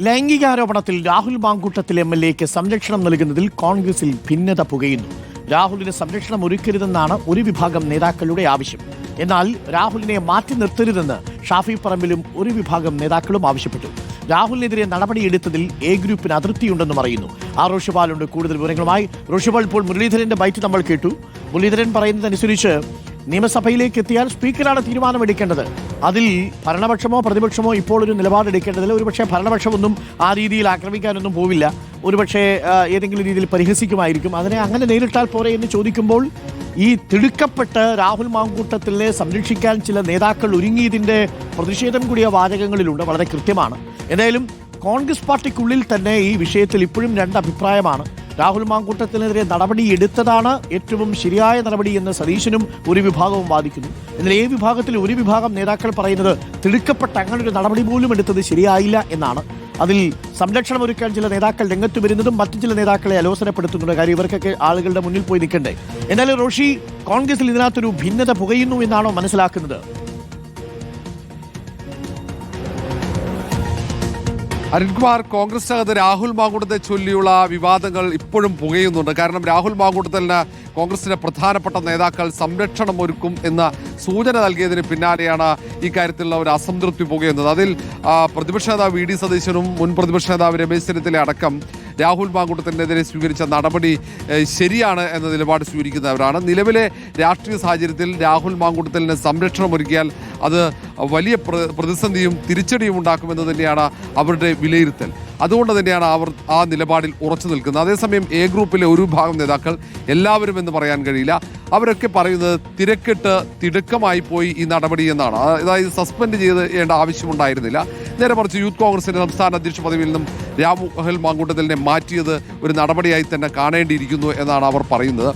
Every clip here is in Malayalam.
ലൈംഗികാരോപണത്തിൽ രാഹുൽ മാങ്കൂട്ടത്തിൽ എം എൽ എക്ക് സംരക്ഷണം നൽകുന്നതിൽ കോൺഗ്രസിൽ ഭിന്നത പുകയുന്നു. രാഹുലിന് സംരക്ഷണം ഒരുക്കരുതെന്നാണ് ഒരു വിഭാഗം നേതാക്കളുടെ ആവശ്യം. എന്നാൽ രാഹുലിനെ മാറ്റി നിർത്തരുതെന്ന് ഷാഫി പറമ്പിലും ഒരു വിഭാഗം നേതാക്കളും ആവശ്യപ്പെട്ടു. രാഹുലിനെതിരെ നടപടിയെടുത്തതിൽ എ ഗ്രൂപ്പിന് അതൃപ്തിയുണ്ടെന്ന് പറയുന്നു. ആ റോഷിപാലുണ്ട്. കൂടുതൽ വിവരങ്ങളുമായി റോഷിപാൽ ഇപ്പോൾ മുരളീധരന്റെ ബൈറ്റ് നമ്മൾ കേട്ടു. മുരളീധരൻ പറയുന്നതനുസരിച്ച് നിയമസഭയിലേക്ക് എത്തിയാൽ സ്പീക്കറാണ് തീരുമാനമെടുക്കേണ്ടത് അതിൽ ഭരണപക്ഷമോ പ്രതിപക്ഷമോ ഇപ്പോൾ ഒരു നിലപാടെടുക്കേണ്ടതില്ല ഒരുപക്ഷെ ഭരണപക്ഷമൊന്നും ആ രീതിയിൽ ആക്രമിക്കാനൊന്നും പോവില്ല. ഒരുപക്ഷെ ഏതെങ്കിലും രീതിയിൽ പരിഹസിക്കുമായിരിക്കും. അതിനെ അങ്ങനെ നേരിട്ടാൽ പോരെ എന്ന് ചോദിക്കുമ്പോൾ ഈ തിടുക്കപ്പെട്ട് രാഹുൽ മാങ്കൂട്ടത്തിലെ സംരക്ഷിക്കാൻ ചില നേതാക്കൾ ഒരുങ്ങിയതിന്റെ പ്രതിഷേധം കൂടിയ വാചകങ്ങളിലുണ്ട്. വളരെ കൃത്യമാണ്. എന്തായാലും കോൺഗ്രസ് പാർട്ടിക്കുള്ളിൽ തന്നെ ഈ വിഷയത്തിൽ ഇപ്പോഴും രണ്ട് അഭിപ്രായമാണ്. രാഹുൽ മാങ്കൂട്ടത്തിനെതിരെ നടപടി എടുത്തതാണ് ഏറ്റവും ശരിയായ നടപടി എന്ന് സതീശനും ഒരു വിഭാഗവും വാദിക്കുന്നു. എന്നാൽ ഏ വിഭാഗത്തിൽ ഒരു വിഭാഗം നേതാക്കൾ പറയുന്നത് തിടുക്കപ്പെട്ട അങ്ങനെ ഒരു നടപടി പോലും എടുത്തത് ശരിയായില്ല എന്നാണ്. അതിൽ സംരക്ഷണം ഒരുക്കാൻ ചില നേതാക്കൾ രംഗത്ത് വരുന്നതും മറ്റു ചില നേതാക്കളെ അലോസരപ്പെടുത്തുന്നുണ്ട് കാര്യം ഇവർക്കൊക്കെ ആളുകളുടെ മുന്നിൽ പോയി നിൽക്കണ്ടേ. എന്നാലും റോഷി കോൺഗ്രസിൽ ഇതിനകത്തൊരു ഭിന്നത പുകയുന്നു എന്നാണോ മനസ്സിലാക്കുന്നത്? അരുൺകുമാർ കോൺഗ്രസിനകത്ത് രാഹുൽ മാങ്കൂട്ടത്തെ ചൊല്ലിയുള്ള വിവാദങ്ങൾ ഇപ്പോഴും പുകയുന്നുണ്ട്. കാരണം രാഹുൽ മാങ്കൂട്ടത്തലിന് കോൺഗ്രസിന്റെ പ്രധാനപ്പെട്ട നേതാക്കൾ സംരക്ഷണം ഒരുക്കും എന്ന സൂചന നൽകിയതിന് പിന്നാലെയാണ് ഇക്കാര്യത്തിലുള്ള ഒരു അസംതൃപ്തി പുകയുന്നത്. അതിൽ പ്രതിപക്ഷ നേതാവ് വി ഡി സതീശനും മുൻ പ്രതിപക്ഷ നേതാവ് രമേശ് ചെന്നിത്തല അടക്കം രാഹുൽ മാങ്കൂട്ടത്തിനെതിരെ സ്വീകരിച്ച നടപടി ശരിയാണ് എന്ന നിലപാട് സ്വീകരിക്കുന്നവരാണ്. നിലവിലെ രാഷ്ട്രീയ സാഹചര്യത്തിൽ രാഹുൽ മാങ്കൂട്ടത്തിന് സംരക്ഷണം ഒരുക്കിയാൽ അത് വലിയ പ്ര- പ്രതിസന്ധിയും തിരിച്ചടിയും ഉണ്ടാക്കുമെന്ന് തന്നെയാണ് അവരുടെ വിലയിരുത്തൽ. അതുകൊണ്ട് തന്നെയാണ് അവർ ആ നിലപാടിൽ ഉറച്ചു നിൽക്കുന്നത്. അതേസമയം എ ഗ്രൂപ്പിലെ ഒരു ഭാഗം നേതാക്കൾ എല്ലാവരും എന്ന് പറയാൻ കഴിയില്ല. അവരൊക്കെ പറയുന്നത് തിരക്കിട്ട് തിടുക്കമായി പോയി ഈ നടപടി എന്നാണ്. അതായത് സസ്പെൻഡ് ചെയ്യേണ്ട ആവശ്യമുണ്ടായിരുന്നില്ല നേരെ മറിച്ച് യൂത്ത് കോൺഗ്രസിന്റെ സംസ്ഥാന അധ്യക്ഷ പദവിയിൽ നിന്നും രാമുഹൽ മാങ്കൂട്ടത്തിലിനെ മാറ്റിയത് ഒരു നടപടിയായി തന്നെ കാണേണ്ടിയിരിക്കുന്നു എന്നാണ് അവർ പറയുന്നത്.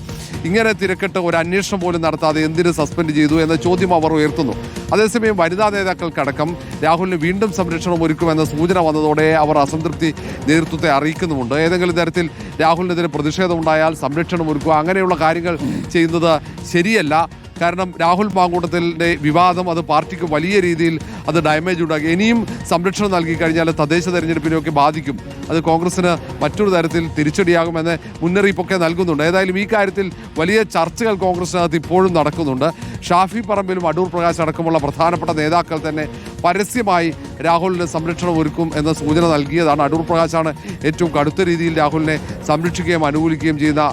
ഇങ്ങനെ തിരക്കിട്ട് ഒരു അന്വേഷണം പോലും നടത്താതെ എന്തിന് സസ്പെൻഡ് ചെയ്തു എന്ന ചോദ്യം അവർ ഉയർത്തുന്നു. അതേസമയം വനിതാ നേതാക്കൾക്കടക്കം രാഹുലിന് വീണ്ടും സംരക്ഷണം ഒരുക്കുമെന്ന സൂചന വന്നതോടെ അവർ അസംതൃപ്തി നേതൃത്വത്തെ അറിയിക്കുന്നുമുണ്ട്. ഏതെങ്കിലും തരത്തിൽ രാഹുലിനെതിരെ പ്രതിഷേധമുണ്ടായാൽ സംരക്ഷണം ഒരുക്കുക അങ്ങനെയുള്ള കാര്യങ്ങൾ ചെയ്യുന്നത് ശരിയല്ല. കാരണം രാഹുൽ മാങ്കൂട്ടത്തിന്റെ വിവാദം അത് പാർട്ടിക്ക് വലിയ രീതിയിൽ അത് ഡാമേജ് ഉണ്ടാക്കി. ഇനിയും സംരക്ഷണം നൽകി കഴിഞ്ഞാൽ തദ്ദേശ തെരഞ്ഞെടുപ്പിനെയൊക്കെ ബാധിക്കും. അത് കോൺഗ്രസിന് മറ്റൊരു തരത്തിൽ തിരിച്ചടിയാകുമെന്ന് മുന്നറിയിപ്പൊക്കെ നൽകുന്നുണ്ട്. ഏതായാലും ഈ കാര്യത്തിൽ വലിയ ചർച്ചകൾ കോൺഗ്രസിനകത്ത് ഇപ്പോഴും നടക്കുന്നുണ്ട്. ഷാഫി പറമ്പിലും അടൂർ പ്രകാശ് അടക്കമുള്ള പ്രധാനപ്പെട്ട നേതാക്കൾ തന്നെ പരസ്യമായി രാഹുലിന് സംരക്ഷണം ഒരുക്കും എന്ന സൂചന നൽകിയതാണ്. അടൂർ പ്രകാശാണ് ഏറ്റവും കടുത്ത രീതിയിൽ രാഹുലിനെ സംരക്ഷിക്കുകയും അനുകൂലിക്കുകയും ചെയ്യുന്ന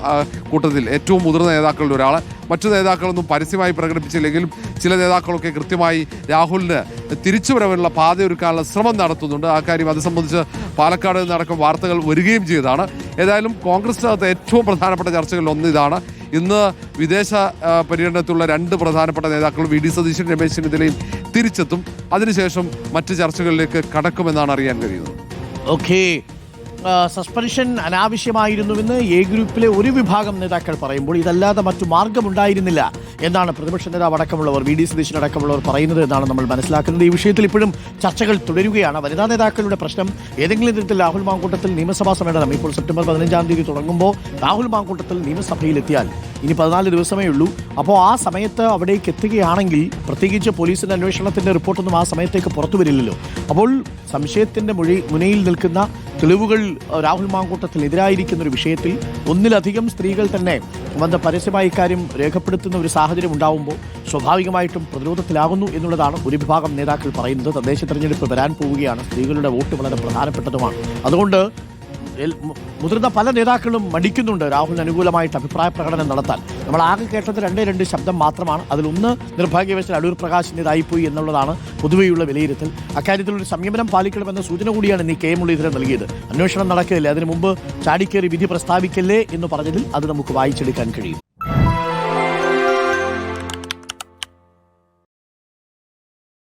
കൂട്ടത്തിൽ ഏറ്റവും മുതിർന്ന നേതാക്കളിൽ ഒരാൾ. മറ്റു നേതാക്കളൊന്നും പരസ്യമായി പ്രകടിപ്പിച്ചില്ലെങ്കിലും ചില നേതാക്കളൊക്കെ കൃത്യമായി രാഹുലിന് തിരിച്ചുവരവിനുള്ള പാതയൊരുക്കാനുള്ള ശ്രമം നടത്തുന്നുണ്ട്. ആ കാര്യം അത് സംബന്ധിച്ച് പാലക്കാട് നിന്നടക്കം വാർത്തകൾ വരികയും ചെയ്തതാണ്. ഏതായാലും കോൺഗ്രസിനകത്ത് ഏറ്റവും പ്രധാനപ്പെട്ട ചർച്ചകളിൽ ഒന്ന് ഇതാണ്. ഇന്ന് വിദേശ പര്യടനത്തിലുള്ള രണ്ട് പ്രധാനപ്പെട്ട നേതാക്കൾ വി. ഡി. സതീശൻ രമേശ് ചെന്നിത്തലയും തിരിച്ചെത്തും. അതിനുശേഷം മറ്റ് ചർച്ചകളിലേക്ക് കടക്കുമെന്നാണ് അറിയാൻ കഴിയുന്നത്. ഓക്കെ. സസ്പെൻഷൻ അനാവശ്യമായിരുന്നുവെന്ന് എ ഗ്രൂപ്പിലെ ഒരു വിഭാഗം നേതാക്കൾ പറയുമ്പോൾ ഇതല്ലാതെ മറ്റു മാർഗമുണ്ടായിരുന്നില്ല. എന്നാണ് പ്രതിപക്ഷ നേതാവ് അടക്കമുള്ളവർ വി ഡി സതീശൻ അടക്കമുള്ളവർ പറയുന്നത് എന്നാണ് നമ്മൾ മനസ്സിലാക്കുന്നത്. ഈ വിഷയത്തിൽ ഇപ്പോഴും ചർച്ചകൾ തുടരുകയാണ്. വനിതാ നേതാക്കളുടെ പ്രശ്നം ഏതെങ്കിലും തരത്തിൽ രാഹുൽ മാങ്കൂട്ടത്തിൽ നിയമസഭാ സമ്മേളനം ഇപ്പോൾ സെപ്റ്റംബർ പതിനഞ്ചാം തീയതി തുടങ്ങുമ്പോൾ രാഹുൽ മാങ്കൂട്ടത്തിൽ നിയമസഭയിലെത്തിയാൽ ഇനി പതിനാല് ദിവസമേ ഉള്ളൂ. അപ്പോൾ ആ സമയത്ത് അവിടേക്ക് എത്തുകയാണെങ്കിൽ പ്രത്യേകിച്ച് പോലീസിന്റെ അന്വേഷണത്തിന്റെ റിപ്പോർട്ടൊന്നും ആ സമയത്തേക്ക് പുറത്തു വരില്ലല്ലോ. അപ്പോൾ സംശയത്തിന്റെ മൊഴി മുനയിൽ നിൽക്കുന്ന തെളിവുകൾ രാഹുൽ മാങ്കൂട്ടത്തിൽ എതിരായിരിക്കുന്ന ഒരു വിഷയത്തിൽ ഒന്നിലധികം സ്ത്രീകൾ തന്നെ വന്ന് പരസ്യമായി ഇക്കാര്യം രേഖപ്പെടുത്തുന്ന ഒരു സാഹചര്യം ഉണ്ടാവുമ്പോൾ സ്വാഭാവികമായിട്ടും പ്രതിരോധത്തിലാകുന്നു എന്നുള്ളതാണ് ഒരു വിഭാഗം നേതാക്കൾ പറയുന്നത്. തദ്ദേശ തെരഞ്ഞെടുപ്പ് വരാൻ പോവുകയാണ്. സ്ത്രീകളുടെ വോട്ട് വളരെ പ്രധാനപ്പെട്ടതുമാണ്. അതുകൊണ്ട് മുതിർന്ന പല നേതാക്കളും മടിക്കുന്നുണ്ട്. രാഹുലിന് അനുകൂലമായിട്ട് അഭിപ്രായ പ്രകടനം നടത്താൻ. നമ്മൾ ആകെ കേട്ടത് രണ്ടേ രണ്ട് ശബ്ദം മാത്രമാണ്. അതിലൊന്ന് നിർഭാഗ്യവശാൽ അടൂർ പ്രകാശിന്റെതായിപ്പോയി എന്നുള്ളതാണ് പൊതുവെയുള്ള വിലയിരുത്തൽ. അക്കാര്യത്തിൽ ഒരു സംയമനം പാലിക്കണമെന്ന സൂചന കൂടിയാണ് ഇനി കെ മുരളീധരൻ നൽകിയത്. അന്വേഷണം നടക്കില്ല അതിനു മുമ്പ് ചാടിക്കേറി വിധി പ്രസ്താവിക്കല്ലേ എന്ന് പറഞ്ഞതിൽ അത് നമുക്ക് വായിച്ചെടുക്കാൻ കഴിയും.